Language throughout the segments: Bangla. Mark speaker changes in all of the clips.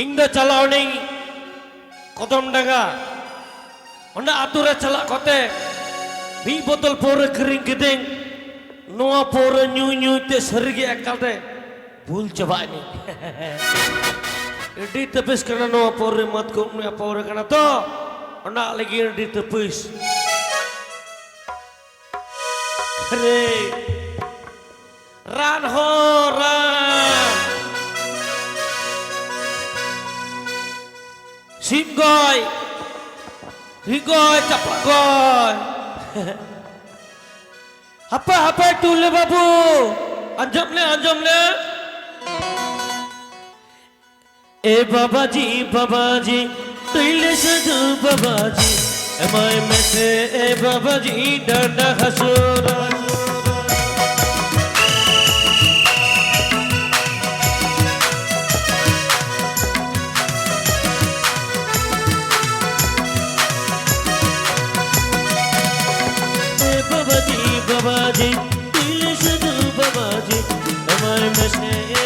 Speaker 1: ᱤᱧ ᱫᱚ ᱪᱟᱞᱟᱣ ᱱᱟᱹᱧ ᱠᱚᱫᱚᱢ ᱰᱟᱸᱜᱟ ᱚᱸᱰᱮ ᱟᱛᱳ ᱨᱮ ᱪᱟᱞᱟᱜ ᱠᱚᱛᱮ ᱢᱤᱫ ᱵᱳᱛᱚᱞ ᱯᱟᱹᱣᱨᱟᱹ ᱠᱤᱨᱤᱧ ᱠᱤᱫᱟᱹᱧ ᱱᱚᱣᱟ ᱯᱟᱹᱣᱨᱟᱹ ᱧᱩ ᱧᱩ ᱛᱮ ᱥᱟᱹᱨᱤᱜᱮ ᱮᱠᱟᱞᱛᱮ ᱵᱷᱩᱞ ᱪᱟᱵᱟᱜ ᱟᱹᱧ ᱟᱹᱰᱤ ᱛᱟᱹᱯᱤᱥ ᱠᱟᱱᱟ ᱱᱚᱣᱟ ᱯᱟᱹᱣᱨᱟᱹ ᱢᱟᱛ ᱠᱚ ᱨᱮᱭᱟᱜ ᱯᱟᱹᱣᱨᱟᱹ ᱠᱟᱱᱟ ᱛᱚ ᱚᱱᱟ ᱞᱟᱹᱜᱤᱫ ᱟᱹᱰᱤ ᱛᱟᱹᱯᱤᱥ ᱨᱮ রান হো, রান। সিংগয় হিগয় চাপাগয় হাপা হাপা, টুলে বাবু। আঞ্জম নে আঞ্জম নে। এ বাবাজি বাবাজি তুইলে শুধু বাবাজি। আমায় মেসে, এ বাবাজি, ডান্ডা হাসুরা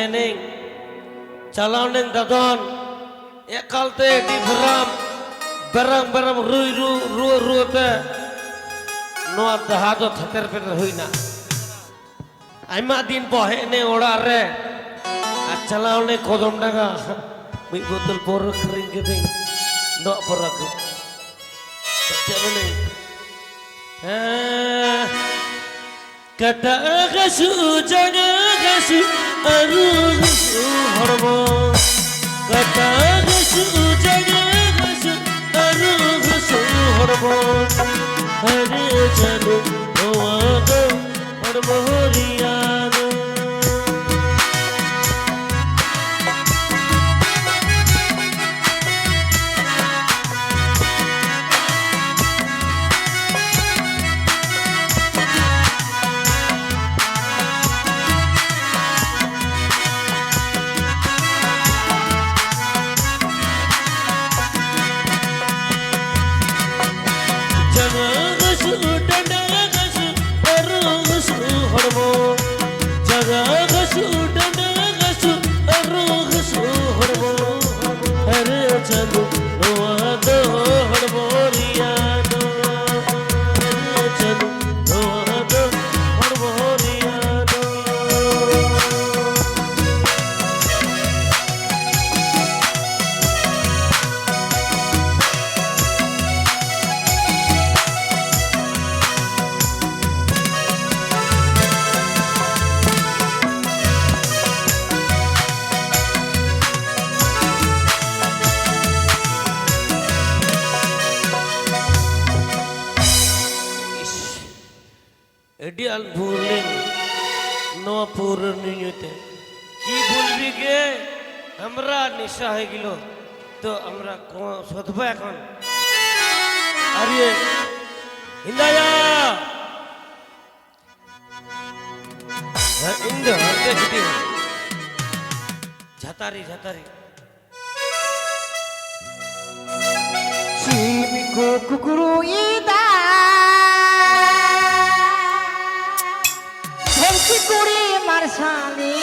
Speaker 1: si Armening calon yang dadon ya kalte di beram berang berang rui ru ru ru te noa dahado theter peter huina aima din bohe ne ora re a chalao ne kodom daga mi botol por kering gedeng no poraku Jangan Ah Kata gasu jangan gasu aru gasu hormo Kata gasu jangan gasu aru gasu hormo Hari jalu নেশা হয়ে গেল তো আমরা শোধবো এখন। আরে হ্যাঁ, ঝাতারি ঝাতারি।
Speaker 2: cucuruída ধরছি করে মারসালিনা চুরি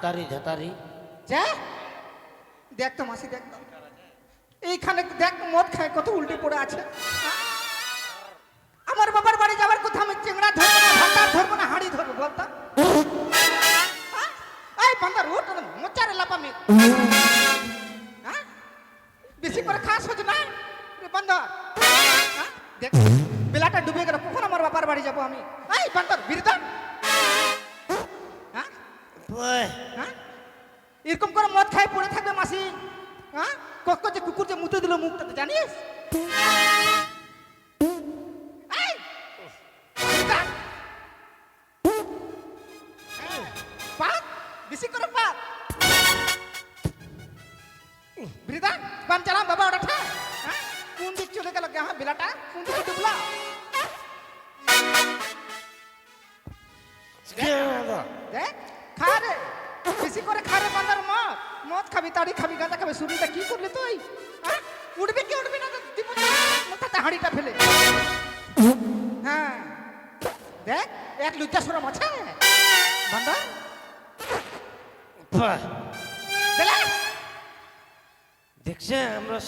Speaker 1: ঝাঁতারি ঝাঁতারি।
Speaker 2: যা। দেখ তো মাসি দেখ এইখানে দেখ মদ খায় কত উল্টে পড়ে আছে। আমার বাবার বাড়ি যাবার কথা আমি চিংড়া ধরবো না ভান্ডার ধরবো না হাঁড়ি ধরবো বলতো? এই বান্দার উঠ মোচারে লাপামি? বেশি করে খাস হচ্ছে না? বান্দর? দেখ বেলাটা ডুবে গেল কখন আমার বাবার বাড়ি যাব আমি? এই বান্দর
Speaker 1: ওই,
Speaker 2: হ্যাঁ? এরকম করে মদ খাই পড়ে থাকবে মাসি। হ্যাঁ? কত যে কুকুর যে মুতে দিল মুখটাতে জানিস?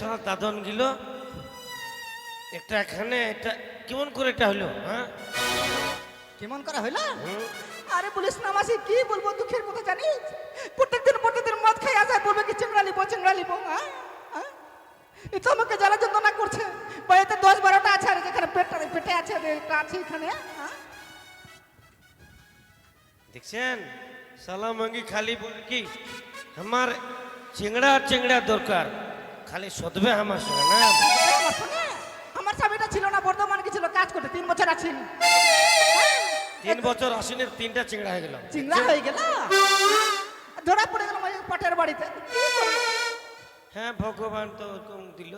Speaker 1: সব দাদন গিল। একটা এখানে এটা কেমন করে এটা হলো হ্যাঁ?
Speaker 2: কেমন করা হইল
Speaker 1: হুম?
Speaker 2: আরে বলিস না মাসি কি বলব দুঃখের কথা জানিস? প্রত্যেকদিন প্রত্যেকদিন মদ খাই আসা বলবে কি চিংড়া লিবো চিংড়া লিবো হ্যাঁ? এ তো আমাকে জ্বালা যন্ত্রণা করছে। বাড়িতে দশ বারোটা আছে আর যেখানে পেটটা পেটে আছে একটা আছে এখানে হ্যাঁ
Speaker 1: দেখছেন? সালা মঙ্গি খালি বলে কি আমার চিংড়া চিংড়া দরকার। খালি সদবে আমার সঙ্গে না?
Speaker 2: আমার স্বামীটা ছিল না বর্ধমানে ছিল কাজ করতে তিন বছর আছেন
Speaker 1: তিন বছর আসিনের তিনটা চিংড়া হয়ে গেল।
Speaker 2: চিংড়া হয়ে গেল? ধরা পড়ে গেল ওই পাটের বাড়িতে।
Speaker 1: হ্যাঁ ভগবান তো কম দিল।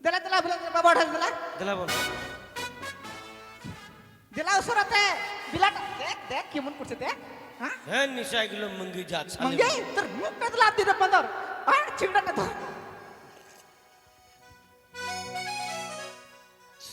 Speaker 2: দেলা দেলা বলে বাবা ঢাল দেলা
Speaker 1: দেলা বল।
Speaker 2: দেলা ওসরাতে বিলাট দেখ দেখ কেমন করছে দেখ হ্যাঁ?
Speaker 1: হ্যাঁ নিশা এগুলো মঙ্গি যাচ্ছে মঙ্গি?
Speaker 2: তোর মুখটা দেলা দিতে বন্দর। আর চিংড়াটা ধর।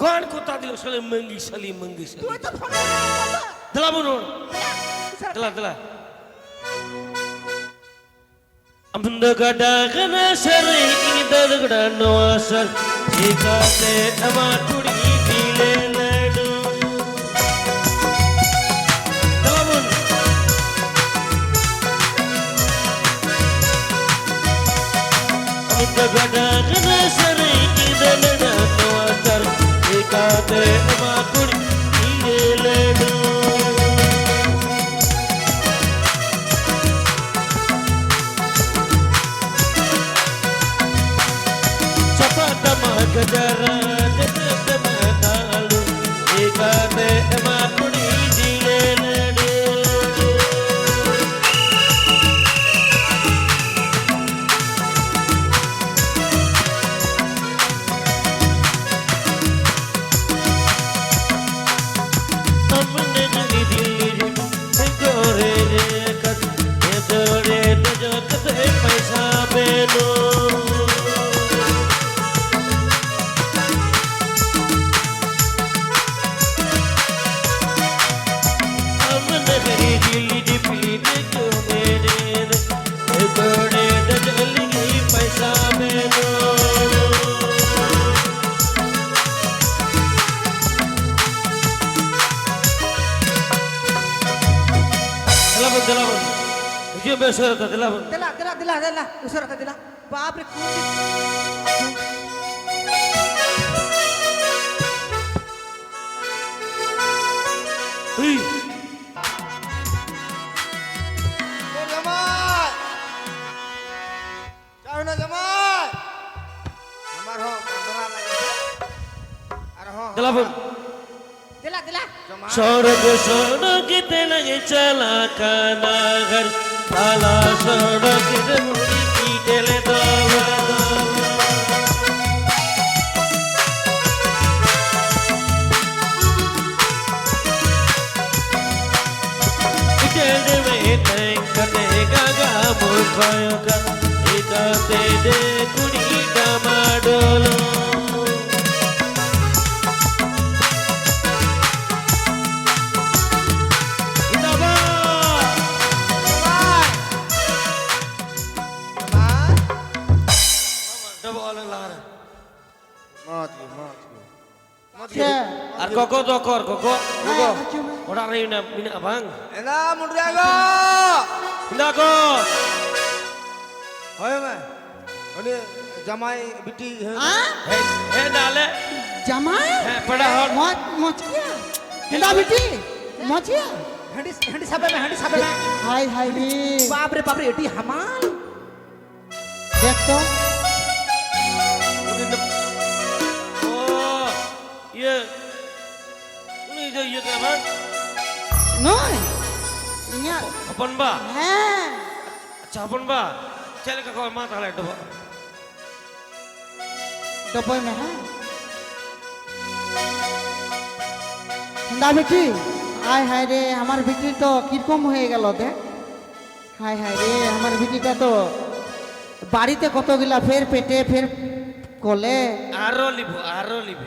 Speaker 1: কখন কোথা দিল সালে মঙ্গি সালি মঙ্গি সালি
Speaker 2: তুই তো ফোন
Speaker 1: দিলা বনুন দিলা দিলা Amdagadagan sari idadagada noasar Jikate amaturi dile ladu Dalamun Amdagadagan sari idadagada noasar Ema Turi दिलाफम दिला
Speaker 2: दिला
Speaker 1: स्वर्ग स्वर्ग दिल ये चला का नागर काला स्वर्ग दिल की दिल दावा
Speaker 3: ಮುಖ ಇದೇ ಕುಡಿ
Speaker 4: ಡಮಾಡೋಲೋ
Speaker 1: আর koko dokor
Speaker 4: koko koko
Speaker 1: orang ini nak bina abang
Speaker 3: enak mundur
Speaker 1: aku indah
Speaker 3: aku হয় মা ওলে জামাই
Speaker 4: বিটি
Speaker 1: হে। হে ডালে
Speaker 4: জামাই?
Speaker 1: হ্যাঁ পড়া হল।
Speaker 4: মত মচিয়া? হেডা বিটি? মচিয়া?
Speaker 2: হেডি হেডি সাবে মে হেডি সাবে মে।
Speaker 4: হাই হাই
Speaker 2: বি বাপ এটি হামাল।
Speaker 4: দেখ
Speaker 1: ইয়ে উনি যে ইয়ে আমার হ্যাঁ?
Speaker 4: নয়। ইয়া
Speaker 1: আপনবা
Speaker 4: হ্যাঁ।
Speaker 1: আচ্ছা আপনবা চলে কাকা মা তাহলে ডবা
Speaker 4: ডবাই না হ্যাঁ। দা বেটি আয় হায় রে আমার বিক্রি তো কীরকম হয়ে গেল দেখ। হায় হায় রে আমার বিটিটা তো বাড়িতে কতগুলা ফের পেটে ফের কলে।
Speaker 1: আরও লিব আরও লিবে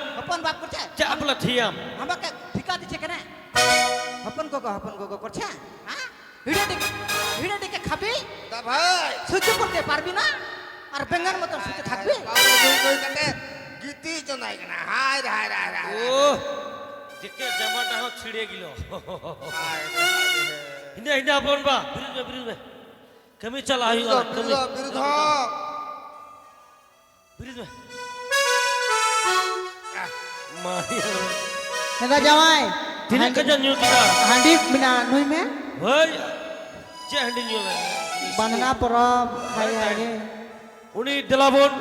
Speaker 1: হপন
Speaker 2: বাপ করছে
Speaker 1: চা আপলা থিয়াম
Speaker 2: আমাকে ঠিকা দিচ্ছে কেন হপন গোগো হপন গোগো করছে হ্যাঁ ভিডিও দিকে ভিডিও দিকে খাবি
Speaker 3: Da bhai.
Speaker 2: সহ্য করতে পারবি না আর বেঙ্গার মতন সুখে থাকবি
Speaker 3: giti conai kena. Hai, hai, hai, hai.
Speaker 1: ও যেকে জামাটা হ ছিড়ে গিল. হিন্দা হিন্দা আপন বা বিরুদ মে বিরুদ মে কমি চলা হই গেল
Speaker 3: Biru,
Speaker 1: কমি
Speaker 4: হেন্দা জামাই
Speaker 1: তিনে কাজা নিউ কিনা
Speaker 4: হান্ডি বিনা নুই মে
Speaker 1: হই চে হ্যান্ডেল নিউ মে
Speaker 4: বাননা পরব হাই হাই রে
Speaker 1: উনি দেলাবন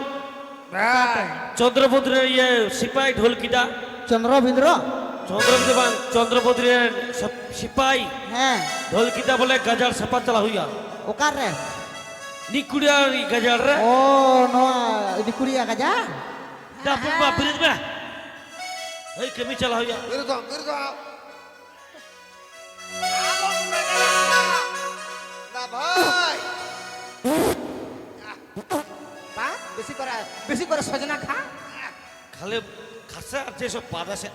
Speaker 3: Hai.
Speaker 1: চন্দ্রপুত্রের ইয়ে সিপাই ঢোলকিটা
Speaker 4: চন্দ্রবিন্দ্র
Speaker 1: চন্দ্রপুত্র বাং চন্দ্রপুত্রের সিপাই
Speaker 4: হ্যাঁ
Speaker 1: ঢোলকিটা বলে গাজার সাপা চালা হইয়া
Speaker 4: ওকার রে
Speaker 1: নিকুড়িয়া গাজার রে
Speaker 4: ও নোয়া দিকুরিয়া কাজা
Speaker 1: দাপুন বা বিরুদ হই কমি চলা হইয়া
Speaker 3: biru tho. Alo mereka. Da bhai.
Speaker 2: বা বেশি করে বেশি করে সজনা খা
Speaker 1: খালে খাসে আর যেসব পাদ
Speaker 3: tho.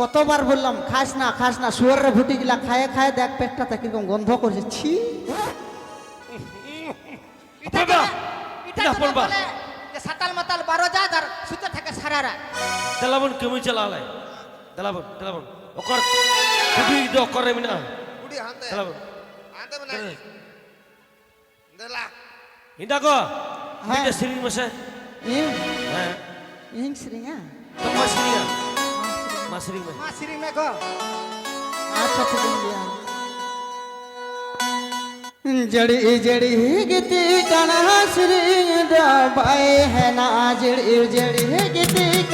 Speaker 4: কতবার বললাম খাস না খাস না শুয়ারের ভুটি গিলা খায়ে খায়ে দেখ পেটটা কীরকম গন্ধ করছে ছি
Speaker 2: এটা
Speaker 1: আপন
Speaker 2: যে সাতাল মাতাল বারো যা আর সুতে থাকে সারা রাত
Speaker 1: দেলাবন কমি চলা লাই দেলাবন দেলাবন। ওকর খুবই দে ওকর Mina.
Speaker 3: Budi hante.
Speaker 1: দেলাবন।
Speaker 3: Hante mana? Dela.
Speaker 1: Hinda কো
Speaker 4: হ্যাঁ।
Speaker 1: হিন্দা সিরিং মশে
Speaker 4: ইং
Speaker 1: হ্যাঁ।
Speaker 4: ইং শ্রীঙ্গা
Speaker 1: তো মাসরিয়া মাসরিং মে
Speaker 2: মা সিরিং মে গো।
Speaker 4: আচ্ছা ঠিক দিয়া। जड़ी जड़ी गीती कना श्री दबाए है ना जड़ी जड़ी गीती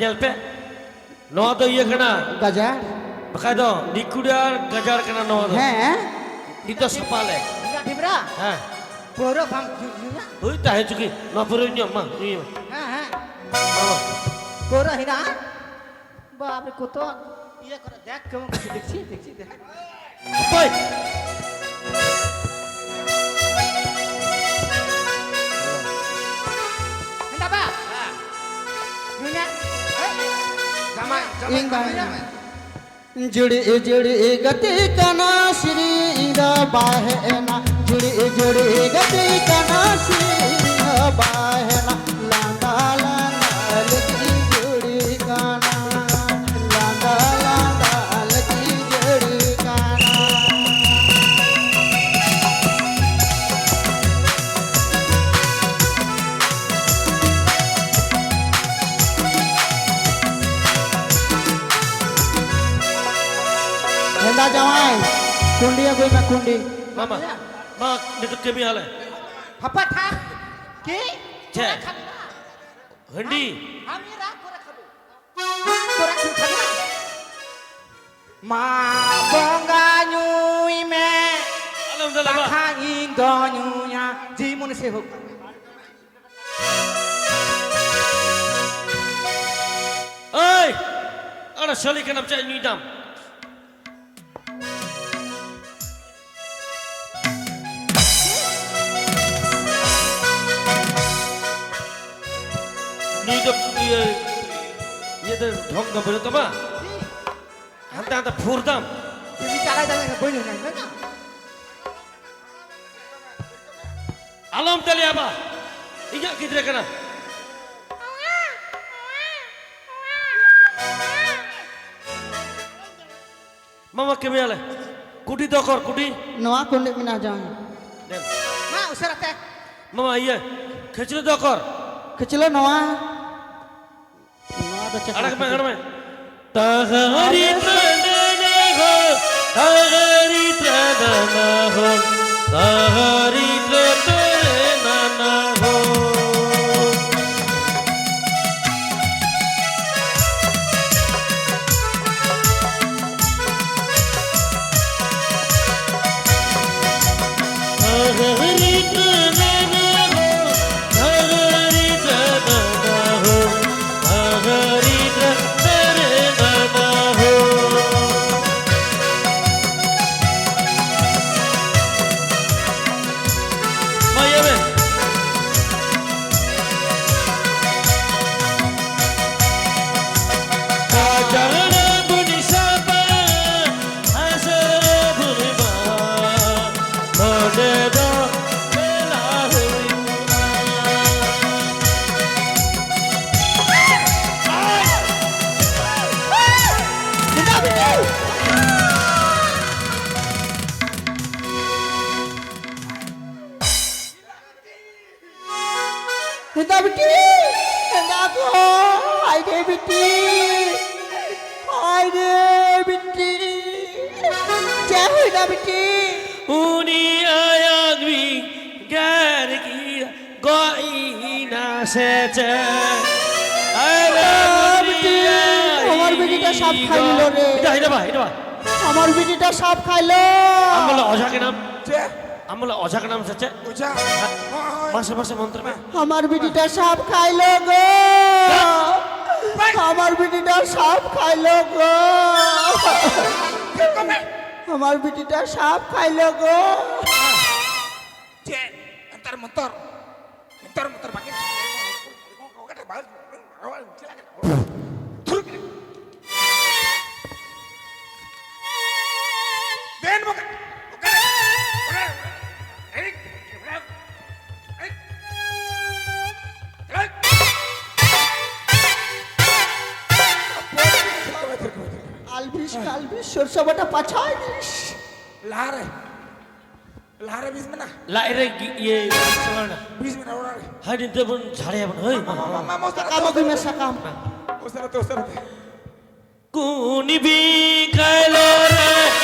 Speaker 1: ᱧᱮᱞ ᱯᱮ ᱱᱚᱣᱟ ᱫᱚ ᱤᱭᱟᱹ ᱠᱟᱱᱟ
Speaker 4: ᱜᱟᱡᱟᱲ
Speaker 1: ᱵᱟᱠᱷᱟᱡ ᱫᱚ ᱱᱤᱠᱩᱲᱟᱨ ᱜᱟᱡᱟᱲ ᱠᱟᱱᱟ ᱱᱚᱣᱟ ᱫᱚ
Speaker 4: ᱦᱮᱸ
Speaker 1: ᱱᱤᱛ ᱫᱚ ᱥᱟᱯᱟᱞᱮ
Speaker 4: ᱰᱤᱵᱨᱟ
Speaker 1: ᱦᱮᱸ
Speaker 4: ᱯᱩᱨᱟᱹ ᱵᱟᱝ ᱡᱩᱨᱟ
Speaker 1: ᱦᱩᱭ ᱛᱟᱦᱮᱸ ᱪᱩᱠᱤ ᱱᱚᱣᱟ ᱯᱩᱨᱟᱹ ᱧᱚᱜ ᱢᱟ ᱦᱮᱸ
Speaker 4: হ্যাঁ পুরো হিনা বাপ রে কত ইয়ে করে দেখ কেমন দেখছি দেখছি দেখ जुड़ी जुड़ी गति कना श्री बाहना जुड़ी जुड़ी गति कना Shri बाहना kundi.
Speaker 1: Mama, ma dito kami hale.
Speaker 4: Apa tak? Ki?
Speaker 1: Cek. Hendi.
Speaker 4: Amira kurang kabu. Kurang kabu. Ma bangga nyui me.
Speaker 1: Alhamdulillah, ma.
Speaker 4: Pakha indo nyunya. Jimun se hook.
Speaker 1: Oi! Ada sali kenapa দিয়ে ইয়েতে ঢং না বেরোতো মা হাতে হাতে ফুরতাম তুমি চালাই দাঁড়ায় বই নাই না? আলম তালি
Speaker 4: আবা ইগা কিদরে কেনা? মামা কেমে
Speaker 1: আলে কুটি দকর কুটি। নয়া কোনে মিনা যাও মা উসরাতে মামা ইয়ে
Speaker 4: খেচলে দকর খেচলে নয়া।
Speaker 1: Dan,
Speaker 4: Ma usara Hendak beti. Hendak aku. Hai deh beti. Hai deh beti. Cek hendak beti.
Speaker 1: Uni ayak bi gar ki goi na se che.
Speaker 4: বেটি, আমার বেটিটা সাপ খাইলো রে।
Speaker 1: এটা এটা বা এটা বা
Speaker 4: আমার বেটিটা সাপ খাইলো।
Speaker 1: আমলা অজাকে নাম। আমলা অজাকে নাম সচ্ছে
Speaker 3: বুঝা
Speaker 1: মাসে মাসে মন্ত্র মে
Speaker 4: আমার বেটিটা সাপ খাইলো গো। আমার বেটিটা সাপ খাইলো গো। আমার বেটিটা সাপ খাইলো গো।
Speaker 3: motor motor pakai Ini
Speaker 4: আলবিস কালবিস সরষে বাটা পাছায় দিস
Speaker 3: Lare. Lare bis mana?
Speaker 1: লাইরে ইয়ে
Speaker 3: Bis mana orang?
Speaker 1: হাই দিন.
Speaker 4: কামো
Speaker 3: tuh start.
Speaker 1: কুনি বি খাইলো রে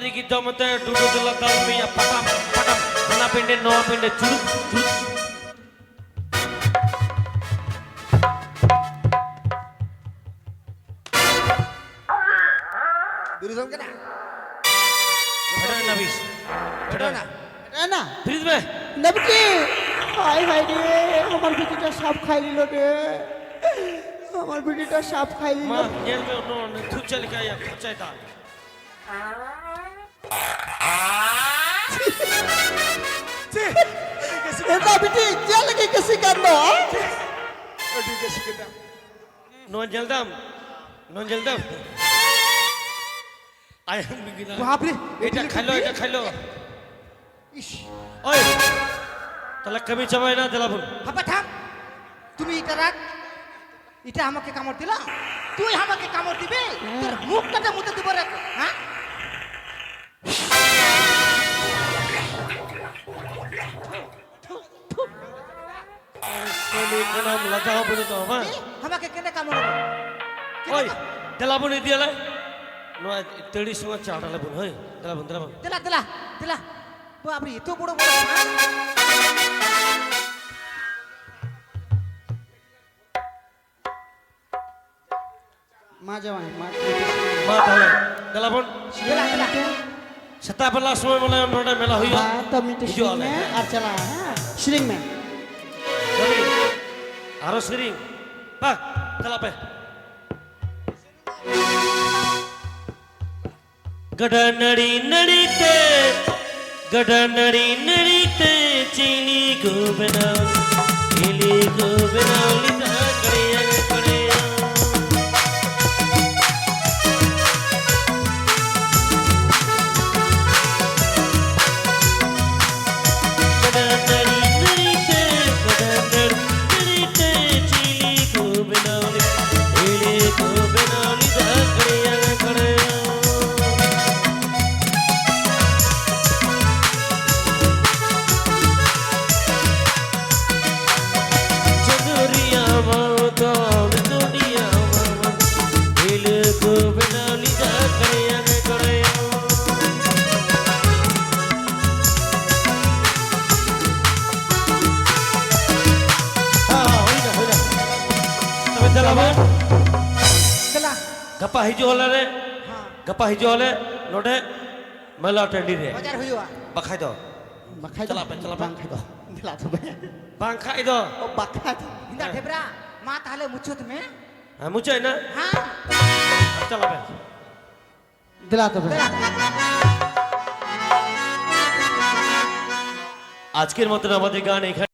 Speaker 1: ডুডু দুলা দাল মিয়া পাটাম পাটাম না পিন্ডে নো পিন্ডে চুরুক চুরুক
Speaker 3: বিরু সঙ্গে না
Speaker 1: না ফ্রিজ মে
Speaker 4: নেবকি হাই হাই রে আমার বিটিটা সাপ খাই নিল রে আমার বিটিটা সাপ খাই নিল
Speaker 1: মা জেল মে নো থু চল কে
Speaker 4: এটা বিটি জেল কি কিসি কান্দ
Speaker 3: এদিকে শিখে দাও
Speaker 1: নো জলদম। নো জলদম আই এম বিগিনা
Speaker 2: বাপরে
Speaker 1: এটা খাইলো এটা খাইলো।
Speaker 2: ইস।
Speaker 1: ওই তাহলে কবি চাবাই না দিলাবুন
Speaker 2: হাপা থাম। তুমি এটা রাখ। এটা আমাকে কামড় দিলা। তুই আমাকে কামড় দিবি। তোর মুখটাতে মুতে দিব রে হ্যাঁ?
Speaker 1: নাম লজ্জা হবে না তো
Speaker 2: আমার আমাকে কেনে কামড়
Speaker 1: ওই তেলাবনি দিয়ালে নয় তেড়ি সময় চা ডালাবন হই ডালাবন ডালাবন
Speaker 2: দিলা দিলা দিলা বাপরে এত বড় বড়
Speaker 4: মা জামাই মা
Speaker 1: মা তাহলে ডালাবন
Speaker 2: দিলা দিলা
Speaker 1: সেটা বেলা সময় বলে মেলা হইয়া
Speaker 4: তো
Speaker 1: মিটে আর চালা হ্যাঁ ma'am harus
Speaker 2: sering
Speaker 1: pak kelapa கடனடி நடித்த
Speaker 2: கடனடி
Speaker 1: நடித்த சிலி கோபனால் கிளி கோபனால் ᱜᱟᱯᱟ ᱦᱤᱡᱩᱜ
Speaker 2: ᱟᱞᱮ ᱱᱚᱰᱮ
Speaker 1: ᱢᱮᱞᱟ ᱴᱟᱺᱰᱤ
Speaker 4: ᱨᱮ
Speaker 1: ᱵᱟᱡᱟᱨ ᱦᱩᱭᱩᱜᱼᱟ ᱵᱟᱠᱷᱟᱡ ᱫᱚ
Speaker 4: ᱵᱟᱠᱷᱟᱡ ᱪᱟᱞᱟᱜ ᱯᱮ ᱪᱟᱞᱟᱜ ᱯᱮ ᱵᱟᱝᱠᱷᱟᱡ
Speaker 1: ᱫᱚ ᱪᱟᱞᱟᱜ ᱛᱚᱵᱮ
Speaker 4: ᱵᱟᱝᱠᱷᱟᱡ ᱫᱚ ᱵᱟᱠᱷᱟᱡ
Speaker 2: ᱤᱱᱫᱟ ᱴᱷᱮᱵᱨᱟ মা তাহলে
Speaker 1: মুচুত মে
Speaker 2: হ্যাঁ
Speaker 1: মুচাই
Speaker 4: না হ্যাঁ চালাবে
Speaker 2: দিলা তবে
Speaker 1: আজকের মতন আমাদের গান এখানে